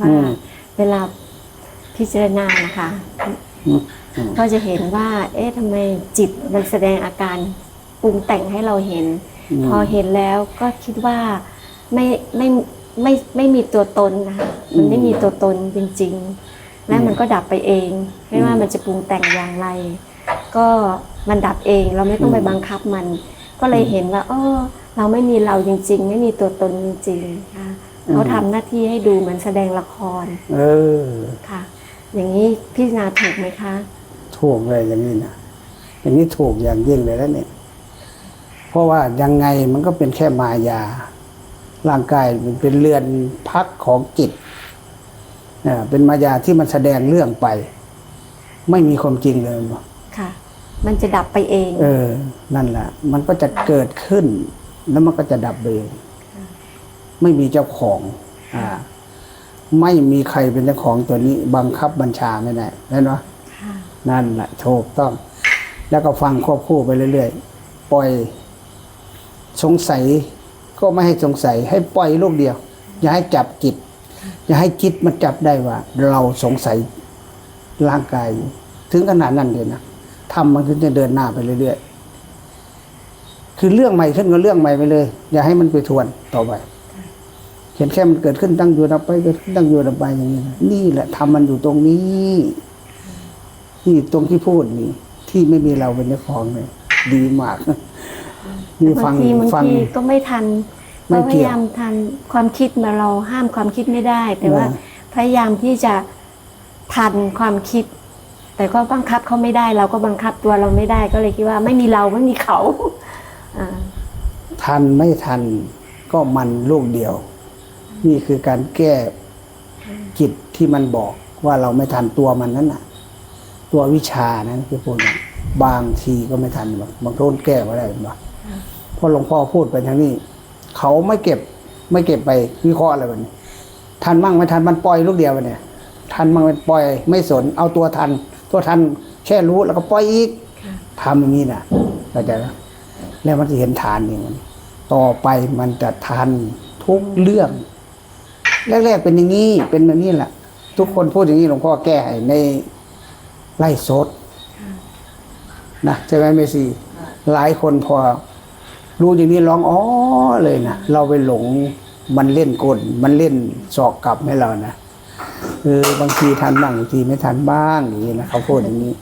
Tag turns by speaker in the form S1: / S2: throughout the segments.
S1: ว่า
S2: อืม
S1: เวลาพิจารณานะคะ
S2: อืมอืม
S1: ก็จะเห็นว่า เอ๊ะทำไมจิตมันแสดงอาการปรุงแต่งให้เราเห็น พอเห็นแล้วก็คิดว่าไม่ไม่ไม่ไม่มีตัวตนนะคะมันไม่มีตัวตนจริง ๆ และมันก็ดับไปเอง ไม่ว่ามันจะปรุงแต่งอย่างไร ก็มันดับเองเราไม่ต้องไปบังคับมัน ก็เลยเห็นว่า เออ เราไม่มีเราจริง ๆ ไม่มีตัวตนจริงๆค่ะเขาทำหน้าที่ให้ดูเหมือนแสดงละคร
S2: เออ
S1: ค่ะ อย่างนี้พิจารณาถูกไหมคะ
S2: ถูกเลยอย่างนี้นะอย่างนี้ถูกอย่างยิ่งเลยแล้วเนี่ยเพราะว่ายังไงมันก็เป็นแค่มายา ร่างกายมันเป็นเรือนพักของจิตอ่าเป็นมายาที่มันแสดงเรื่องไป ไม่มีความจริงเลยมั้ง
S1: ค่ะ มันจะดับไปเอง
S2: เออ นั่นแหละ มันก็จะเกิดขึ้น แล้วมันก็จะดับไปเองไม่มีเจ้าของ อ่า ไม่มีใครเป็นเจ้าของตัวนี้ บังคับบัญชาไม่ได้เห็นไหม
S1: ค่ะ
S2: นั่นแหละถูกต้อง แล้วก็ฟังควบคู่ไปเรื่อยๆ ปล่อย สงสัยก็ไม่ให้สงสัย ให้ปล่อยลูกเดียว อย่าให้จับจิต อย่าให้จิตมันจับได้ว่า เราสงสัยร่างกายอยู่ถึงขนาดนั้นเลยนะทำมันถึงจะเดินหน้าไปเรื่อยๆ คือเรื่องใหม่ขึ้นก็เรื่องใหม่ไปเลย อย่าให้มันไปทวนต่อไปเห็นแค่มันเกิดขึ้นตั้งอยู่ดับไปเกิดขึ้นตั้งอยู่ดับไปอย่างนี้นะนี่แหละทำมันอยู่ตรงนี้นี่ตรงที่พูดนี่ ที่ไม่มีเราเป็นเจ้าของเลยดีมากนี่ฟั
S1: บางงทีบาง
S2: ฟัง
S1: ทีก็ไม่ทัน
S2: ไม่
S1: ก็พ
S2: เกี่ยว
S1: ยายามทันความคิดมาเราห้ามความคิดไม่ได้ แต่ว่า
S2: อ่า
S1: พยายามที่จะทันความคิด แต่ก็บังคับเขาไม่ได้ เราก็บังคับตัวเราไม่ได้ ก็เลยคิดว่าไม่มีเราไม่มีเขาอ่า
S2: ทันไม่ทันก็มันลูกเดียว นี่คือการแก้จิตที่มันบอกว่าเราไม่ทันตัวมันนั่นน่ะ ตัววิชานั้นคือพูดนะบางทีก็ไม่ทันบางบางโทนแก้ไม่ได้หรอกเพราะหลวงพ่อพูดไปทางนี้ เขาไม่เก็บไม่เก็บไปวิเคราะห์อะไรแบบนี้ทันมั่งไม่ทันมันปล่อยลูกเดียวไปเนี่ย ทันมั่งมันปล่อย ไม่สน เอาตัวทัน ตัวทันแค่รู้แล้วก็ปล่อยอีกทำอย่างนี้นะเข้าใจไหม แล้วมันจะเห็นฐานอย่างนี้ต่อไปมันจะทันทุกเรื่อง แรก ๆ เป็นอย่างนี้เป็นแบบนี้แหละทุกคนพูดอย่างนี้หลวงพ่อแก้ให้ในไล่สดนะใช่ไหมเมซีหลายคนพอ รู้อย่างนี้ร้องอ๋อเลยนะเราไปหลงมันเล่นกลมันเล่นสอกกลับให้เรานะคือบางทีทันบ้างบางทีไม่ทันบ้างอย่างนี้นะเขาพูดอย่างนี้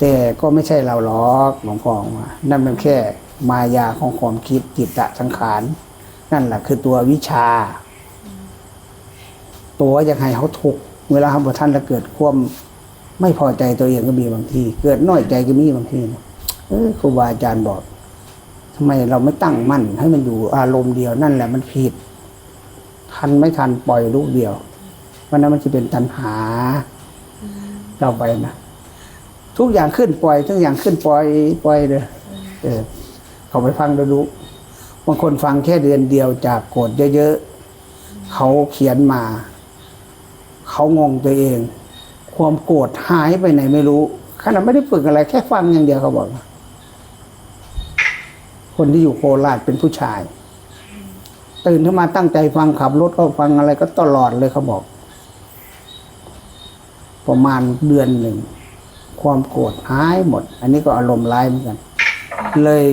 S2: แต่ก็ไม่ใช่เราหรอกหลวงพ่อว่านั่นเป็นแค่ มายาของความคิดจิตตะสังขาร นั่นแหละคือตัววิชา ตัวอยากให้เขาทุกเวลาเขาบท่านแล้วเกิดความไม่พอใจตัวเองก็มีบางที เกิดน้อยใจก็มีบางทีเออครูบาอาจารย์บอกทำไมเราไม่ตั้งมั่น ให้มันอยู่อารมณ์เดียวนั่นแหละมันผิด ทันไม่ทันปล่อยลูกเดียววันนั้นมันจะเป็นตัณหาเราไปนะทุกอย่างขึ้นปล่อยทุกอย่างขึ้นปล่อยปล่อยเลยเออ เขาไปฟังดูดูบางคนฟังแค่เดือนเดียวจากโกรธเยอะๆเขาเขียนมา เขางงตัวเอง ความโกรธหายไปไหนไม่รู้ขนาดไม่ได้ฝึกอะไร แค่ฟังอย่างเดียวเขาบอกคนที่อยู่โคราชเป็นผู้ชาย ตื่นขึ้นมาตั้งใจฟังขับรถก็ฟังอะไรก็ตลอดเลยเขาบอก ประมาณเดือนหนึ่ง ความโกรธหายหมด อันนี้ก็อารมณ์ร้ายเหมือนกัน เลย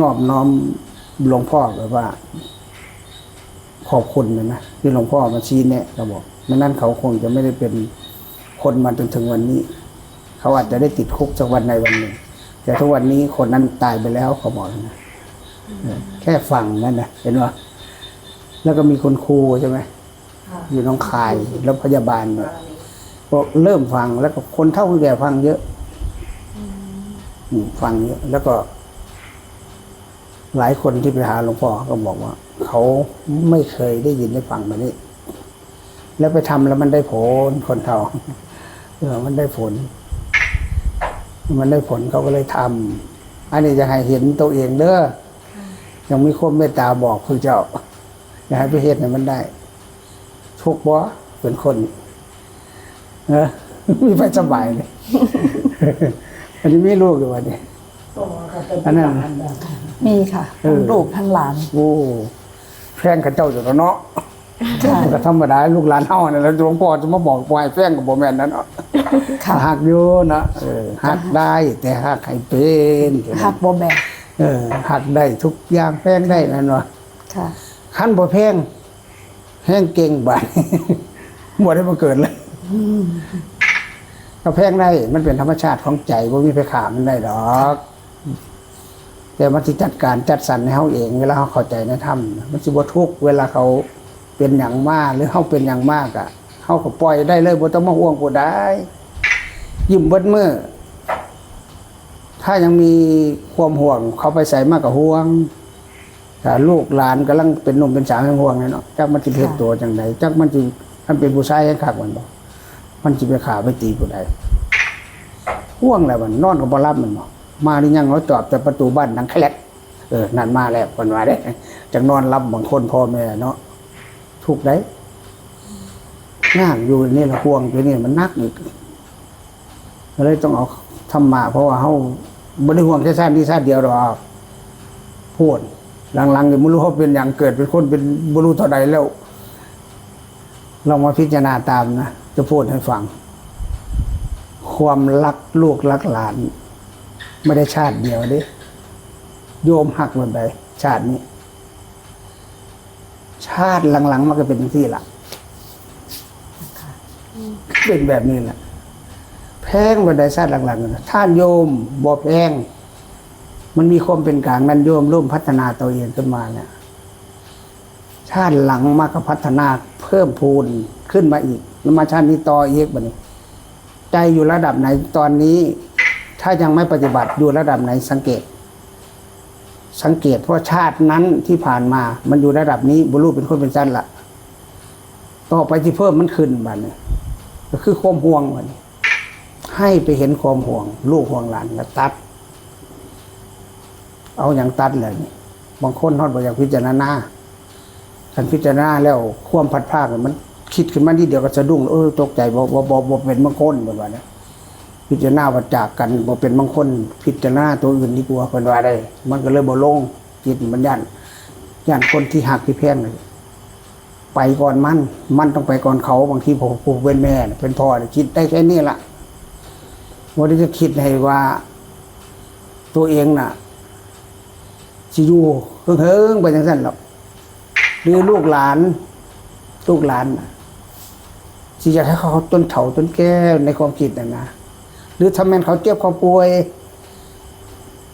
S2: นอบน้อมหลวงพ่อแบบว่า ขอบคุณเลยนะที่หลวงพ่อมาชี้แนะเราบอกไม่นั้นเขาคงจะไม่ได้เป็นคนมาจนถึงวันนี้ เขาอาจจะได้ติดคุกสักวันในวันหนึ่ง แต่ทุกวันนี้คนนั้นตายไปแล้วเขาบอกนะแค่ฟังนั่นนะเห็นว่าแล้วก็มีคนครูใช่ไหมอยู่น้องคายแล้วพยาบาลเนี่ยก็เริ่มฟังแล้วก็คนเท่าคนแก่ฟังเยอะฟังเยอะแล้วก็ หลายคนที่ไปหาหลวงพ่อก็บอกว่า เขาไม่เคยได้ยินได้ฟังแบบนี้ แล้วไปทำแล้วมันได้ผลคนเท่าเออมันได้ผล มันได้ผลเขาก็เลยทำอันนี้จะให้เห็นตัวเองเด้อยังมีความเมตตาบอกพระเจ้าอย่าให้ไปเห็นให้มันได้ ทุกข์บ่เป็นคนเออมีไปสบายเลยอันนี้ไม่ลูกอยู่วันนี้อันนั้น
S3: มีค่ะ
S2: เออ
S3: ทั้งลูกทั้งหลาน
S2: โอ้แพงกับเจ้าอยู่แล้วเนาะมันก็ธรรมดาลูกหลานเฮาเนี่ยแล้วหลวงพ่อจะมาบอกปล่อยแป้งกับบ่แม่นนั่นเนาะ
S3: ค่ะ
S2: หักอยู่เนาะเออหักได้แต่หักให้เป็น
S3: หักบ่แบ่ง
S2: เออหักได้ทุกอย่างแพงได้นั่นวะ
S3: ค่ะ
S2: ขั้นบ่แพงแห้งเก่งบาดบ่ได้มาเกิดเลยก็แพงได้มันเป็นธรรมชาติของใจบ่มีไปขามันได้ดอก แต่มันสิจัดการจัดสรรให้เฮาเอง เวลาเฮาเข้าใจในธรรมมันสิบ่ทุกเวลาเขาเป็นอย่างมากหรือเฮาเป็นอย่างมากอะเฮาก็ปล่อยได้เลยบ่ต้องมาห่วงผู้ใดยิ้มเบิดเมื้อถ้ายังมีความห่วง เขาไปใส่มากกับห่วงลูกหลานกำลังเป็นหนุ่มเป็นสาวยังห่วงเลเนาะจักมันจะเพศตัวจังไดจักมันจะมันเป็นผู้ชายให้คักมันบ่มันจะไปขาไปตีผู้ใดห่วงแล้วมันนอนกับ่รับมันบ่ มาหรือยังเราจอบแต่ประตูบ้านนังแคลกเออนั่นมาแล้วคนว่าได้จักนอนรับบางคนพ่อแม่เนาะถูกได้ย่างอยู่นี่ละห่วงตัวนี้มันนักอีกก็เลยต้องเอาธรรมะเพราะว่าเฮาบ่ได้ห่วงแค่ชาตินี้ชาติเดียวหรอกพูดหลังๆเนี่ยไม่รู้เขาเป็นอย่างเกิดเป็นคนเป็นบรู้เท่าใดแล้วลองมาพิจารณาตามนะจะพูดให้ฟัง ความรักลูกรักหลาน ไม่ได้ชาติเดียวเดิโยมหักมันไป ชาตินี้ ชาติหลังๆมันก็เป็นที่ละเป็นแบบนี้แหละแพงบันไดชาติหลังๆนะท่านโยมบ่แพงมันมีความเป็นกลางนั้นโยมร่วมพัฒนาตัวเองขึ้นมาเนี่ยชาติหลังมากก็พัฒนาเพิ่มพูนขึ้นมาอีกแล้วมาชาตินี้ต่ออีกบัดนี้ ใจอยู่ระดับไหนตอนนี้ ถ้ายังไม่ปฏิบัติอยู่ระดับไหนสังเกต สังเกตเพราะชาตินั้นที่ผ่านมา มันอยู่ระดับนี้บุรุษเป็นคนเป็นชั้นละต่อไปที่เพิ่มมันขึ้นบัดนี้ก็คือความห่วงบัดนี้ให้ไปเห็นความห่วง ลูกห่วงหลานแล้วตัด เอาอย่างตัดเลยนี่บางคนทอดบอกอย่างพิจารณาคันพิจารณาแล้วความพัดภาคมัน คิดขึ้นมาที่เดียวก็สะดุ้งเออตกใจบ่บ่บ่บ่เป็นบางคนแบบนี้ พิจารณาว่าจากกันบ่เป็นบางคนพิจารณาตัวอื่นดีกว่าเป็นว่าได้ มันก็เลยบ่ลงจิตมันย่านย่านคนที่หักที่แพงไปก่อนมัน มันต้องไปก่อนเขาบางทีผมผมเป็นแม่ เป็นพ่อคิดได้แค่นี้ละว่าได้จะคิดให้ว่า ตัวเองน่ะสิอยู่เฮิงไปจังซั่นหรอกหรือลูกหลาน ลูกหลานน่ะสิอยากให้เขาจนเฒ่าจนแก่ในความคิดน่ะนะ หรือถ้าแม่นเขาเจ็บเขาป่วย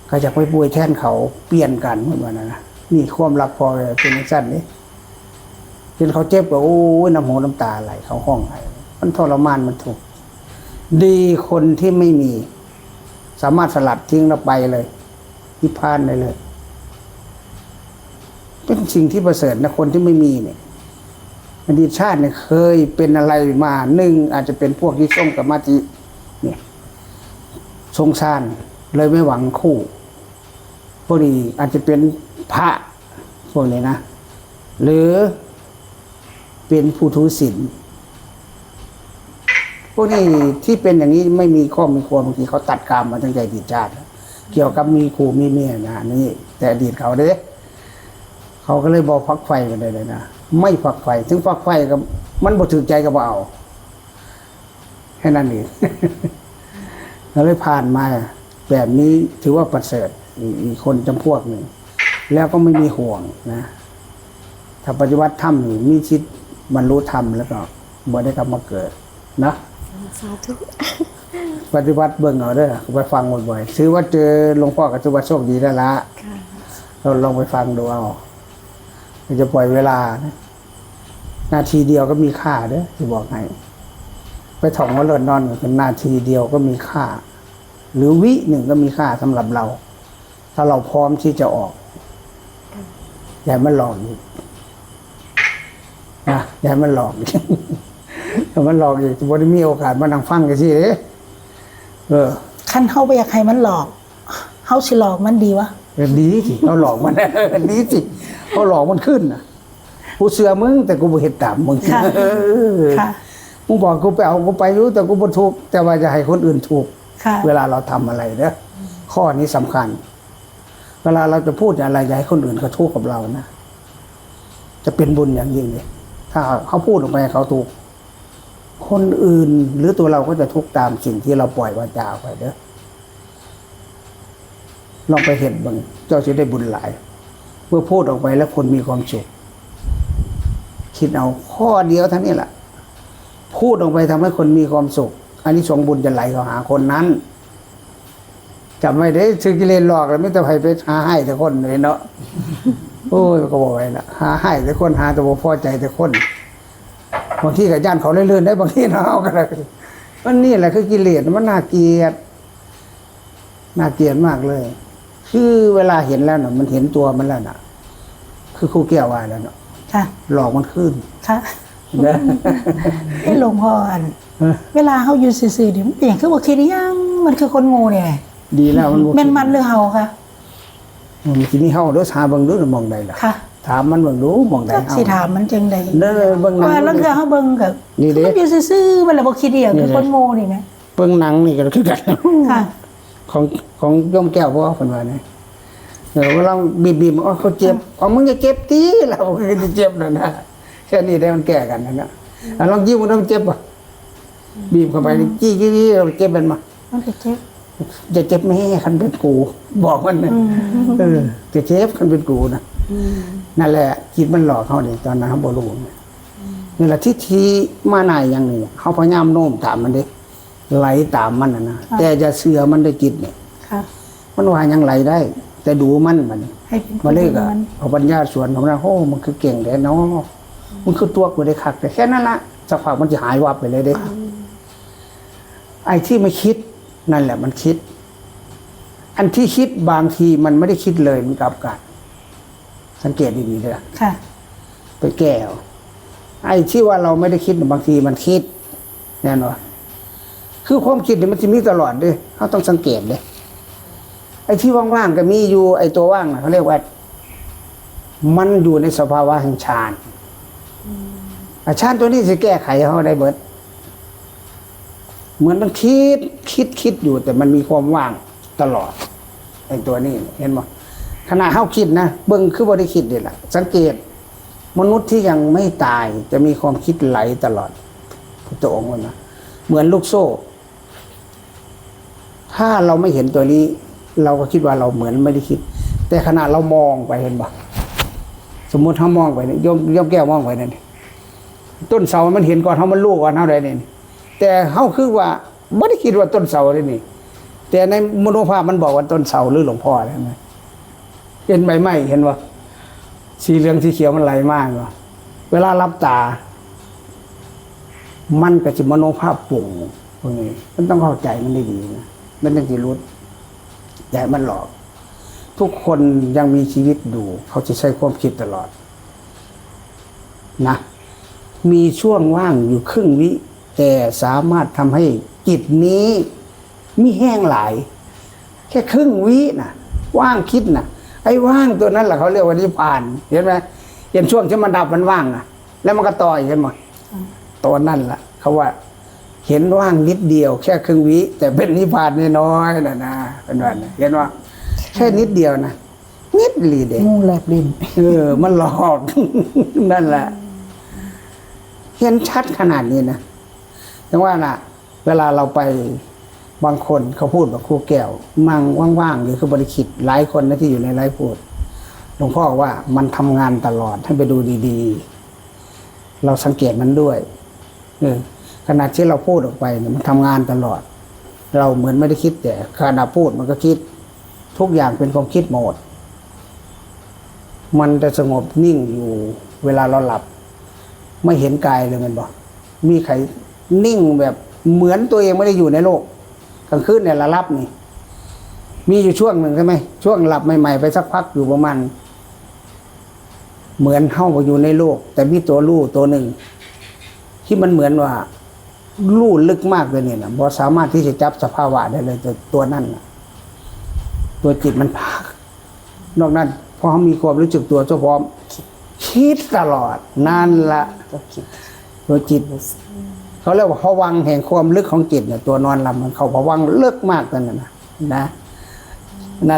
S2: ก็อยากไปป่วยแทนเขาเปลี่ยนกันเหมือนว่านนะนี่ความรักพอเป็นจังซั่นนี่เห็นเขาเจ็บก็โอ้ยน้ำหูน้ำตาไหลเขาห้องไหลมันทรมานมันทุกดีคนที่ไม่มี สามารถสลัดทิ้งแล้วไปเลยนิพพานได้เลย เป็นสิ่งที่ประเสริฐนะคนที่ไม่มีเนี่ยอดีตชาติเนี่ยเคยเป็นอะไรมาหนึ่งอาจจะเป็นพวกที่ส่งกับมาจิเนี่ย สงสาร เลยไม่หวังคู่พวกนี้อาจจะเป็นพระพวกนี้นะ หรือเป็นผู้ทุศีลพวกนี้ที่เป็นอย่างนี้ไม่มีข้อมีควรบางทีเขาตัดกรรมมาตั้งแต่อดีตชาติเกี่ยวกับมีครูมีเมียนะนี่แต่อดีตเขาเด้เขาก็เลยบอกฟักไฟกันเลยเลยนะไม่ฟักไฟถึงฟักไฟก็มันบ่ถือใจก็บ่เอาแค่นั้นเอง แล้วเลยผ่านมาแบบนี้ถือว่าประเสริฐอีกอีกคนจำพวกหนึ่ง แล้วก็ไม่มีห่วงนะ ถ้าปฏิวัติธรรมนี่มีชิดบรรลุธรรมแล้วก็บ่ได้กลับมาเกิดนะ
S1: สาธุ
S2: ปฏิบัติเบิ่งเอาเด้อไปฟังบ่อยๆซื้อว่าเจอหลวงพ่อกับจุบัติโชคดีแล้วละ
S1: ค่ะ
S2: เราลองไปฟังดูเอาเราจะปล่อยเวลานะนาทีเดียวก็มีค่าเด้อจะบอกให้ ไปถ่องว่าเลินนอนเป็นนาทีเดียวก็มีค่า หรือวิหนึ่งก็มีค่าสำหรับเรา ถ้าเราพร้อมที่จะออกอย่าให้มันหลอกอีกนะอย่าให้มันหลอกอีกถ้ามันหลอกอีกจะบ่ได้มีโอกาสมานั่งฟังกันสิเด้เออ
S3: คันเฮาบ่อยากให้มันหลอกเฮาสิหลอกมันดีวะ
S2: เออดีสิเราหลอกมันดีสิเขาหลอกมันขึ้นนะกูเสือมึงแต่กูบ่เห็นตามมึง
S3: ค่ะ
S2: เออ
S3: ค่ะ
S2: มึงบอกกูไปเอากูไปอยู่แต่กูบ่ถูก แต่ว่าจะให้คนอื่นถูก
S3: ค่ะ
S2: เวลาเราทำอะไรเด้อข้อนี้สำคัญ เวลาเราจะพูดอะไรอย่าให้คนอื่นเขาทุกข์กับเรานะ จะเป็นบุญอย่างยิ่งเลยถ้าเขาพูดออกไปเขาถูก คนอื่นหรือตัวเราก็จะทุกข์ตามสิ่งที่เราปล่อยวาจาออกไปเด้อลองไปเห็นบ้างเจ้าจะได้บุญหลาย เมื่อพูดออกไปแล้วคนมีความสุขคิดเอาข้อเดียวเท่านี้แหละ พูดออกไปทำให้คนมีความสุข อันนี้สงส์บุญจะไหลเข้าหาคนนั้นจำไม่ได้ซื้อกิเลนหลอกแล้วไม่ต้องไปไปหาให้แต่คนเลยเนาะโอ้ยก็บอกไว้ละหาให้แต่คนหาแต่บ่พอใจแต่คนบางทีกับย่านเขาเลื่อนๆได้บางทีเราเอากันเลยมันนี่แหละคือกิเลสมันน่าเกลียดน่าเกลียดมากเลย คือเวลาเห็นแล้วเนาะมันเห็นตัวมันแล้วน่ะ คือครูแก้วว่าแล้วเนาะ
S3: ค่ะ
S2: หลอกมันขึ้น
S3: ค่ะ
S2: นะ
S3: ไอ้หลวงพ่ออัน เวลาเขาอยู่ซื่อๆนี่มันเปลี่ยนคือว่าคิดยังมันคือคนงูเนี่ย
S2: ดีแล้วมันบ่
S3: แม่นมันหรือเฮาค่ะ
S2: มันสิมีเฮาเด้อหาเบิ่งดูมองใดล่ะ
S3: ค่ะ
S2: ถามมันเบิ่งดูมองใด
S3: ก็
S2: เฮา
S3: สิถามมันจังใด
S2: เด้อเบิ่งหนั
S3: ว่าแล้ว
S2: ง
S3: คือเฮาเบิ่งกับ
S2: นี่เด้
S3: มันอยู่ซื่อๆมันละบ่คิดเดียวคือคนงูนี่แหม
S2: เบิ่งหนังนี่ก็คือกัน
S3: ค่ะ
S2: ของของโยมแก้วพ่อคนว่าเนี่ยเออเวลาบีบบีบอ๋อเขาเจ็บอ๋อมึงจะเจ็บตีเราคือจะเจ็บนะนะแค่นี้ได้มันแก้กันนะนะอะลองยิ้มมันต้องเจ็บป่ะบีบเข้าไปนี่จี้จี้จี้เราเจ็บมันมา
S3: มันก็เจ็บ
S2: จะเจ็บแม่คันเป็นกู บอกมันนะเออจะเจ็บคันเป็นกูนะนั่นแหละคิดมันหลอกเขาเนี่ยตอนนั้นเขาบรู้เนี่ยนี่แหละทิฏฐิมาหนายอย่างนี้เขาพยายามโน้มตามมันเด้ไหลตามมันนะนะแต่จะเสือมันด้วยจิตเนี่ย
S3: ค่ะ
S2: มันว่ายังไหลได้ แต่ดูมันมัน
S3: ให้เป็นค
S2: มานเลขอะ
S3: มัน
S2: เอาปัญญาสวนของเราโอ้มันคือเก่งแต่เนาะ มันคือตัวกูได้คักแต่แค่นั้นละสักพักมันจะหายวับไปเลยเด้ไอ้ที่ไม่คิดนั่นแหละมันคิด อันที่คิดบางทีมันไม่ได้คิดเลยมันกลับกันสังเกตดีๆเลย
S3: ค่ะ
S2: ไปแก้เอาไอ้ที่ว่าเราไม่ได้คิดน่ะบางทีมันคิด แน่นอนคือความคิดเนี่ยมันจะมีตลอดเด้วยเขาต้องสังเกตเลยไอ้ที่ว่างๆก็มีอยู่ ไอ้ตัวว่างน่ะเขาเรียกว่า มันอยู่ในสภาวะแห่งฌาน อาฌานตัวนี้จะแก้ไขเขาได้เบิด เหมือนมันคิดคิดคิดอยู่ แต่มันมีความว่างตลอดไอ้ตัวนี้เห็นไหมขณะเขาคิดนะเบิ้งคือบ่ได้คิดนี่แหละสังเกต มนุษย์ที่ยังไม่ตายจะมีความคิดไหลตลอดพุทธองค์นะเหมือนลูกโซ่ ถ้าเราไม่เห็นตัวนี้ เราก็คิดว่าเราเหมือนไม่ได้คิด แต่ขณะเรามองไปเห็นปะ สมมุติเขามองไปเนี่ยยมโยมแก้วมองไปเนี่ยต้นเสามันเห็นก่อนเขามันลูกก่อนเท่าใดเนี่ยแต่เขาคือว่าไม่ได้คิดว่าต้นเสาเลยนี่ แต่ในมโนภาพมันบอกว่าต้นเสาหรือหลวงพ่ออะไรไหมเห็นใบไม้เห็นว่าสีเหลืองสีเขียวมันไหลมากเนาเวลารับตา มันก็จะมโนภาพปุ่งพวกนี้มันต้องเข้าใจมันได้ดีนะมันต้องสิรู้อย่าให้มันหลอก ทุกคนยังมีชีวิตอยู่เขาจะใช้ความคิดตลอดนะ มีช่วงว่างอยู่ครึ่งวิ แต่สามารถทำให้จิตนี้มีแห้งหลาย แค่ครึ่งวินะว่างคิดนะไอ้ว่างตัวนั้นแหละเขาเรียกว่านิพพาน เห็นไหมเห็นช่วงที่มันดับมันว่างอะแล้วมันก็ต่อยเห็นหมดตัวนั่นแหละเขาว่าเห็นว่างนิดเดียว แค่ครึ่งวิแต่เป็นนิพพานน้อยๆนะนะเป็นวันนะเห็นว่า แค่นิดเดียวนะนิดลีเด็
S3: งูแลบลิ้น
S2: เออ มันหลอกนั่นแหละเห็นชัดขนาดนี้นะถึงว่าน่ะ เวลาเราไปบางคนเขาพูดแบบครูแก้ว มั่งว่างๆหรือคือบริคิดหลายคนนะที่อยู่ในไลฟ์พูดหลวงพ่อว่ามันทำงานตลอดให้ไปดูดีๆ เราสังเกตมันด้วยเออขณะที่เราพูดออกไปเนี่ยมันทำงานตลอด เราเหมือนไม่ได้คิดแต่ขณะพูดมันก็คิด ทุกอย่างเป็นความคิดหมด มันจะสงบนิ่งอยู่เวลาเราหลับ ไม่เห็นกายเลยมันบอกมีใครนิ่งแบบเหมือนตัวเองไม่ได้อยู่ในโลกกลางคืนเนี่ยละลับนี่ มีอยู่ช่วงหนึ่งใช่ไหมช่วงหลับใหม่ๆไปสักพักอยู่ประมาณเหมือนเข้าไปอยู่ในโลก แต่มีตัวรู้ตัวหนึ่ง ที่มันเหมือนว่ารู้ลึกมากเลยเนี่ยนะพอสามารถที่จะจับสภาวะได้เลยตัวตัวนั่นนะ ตัวจิตมันพัก นอกนั้นพอเขามีความรู้สึกตัวเจ้าพร้อม คิดตลอด นั่นละตัวจิต เขาเรียกว่าพวังแห่งความลึกของจิตเนี่ยตัวนอนหลับมันเขาพวังลึกมากนั่นนะนะ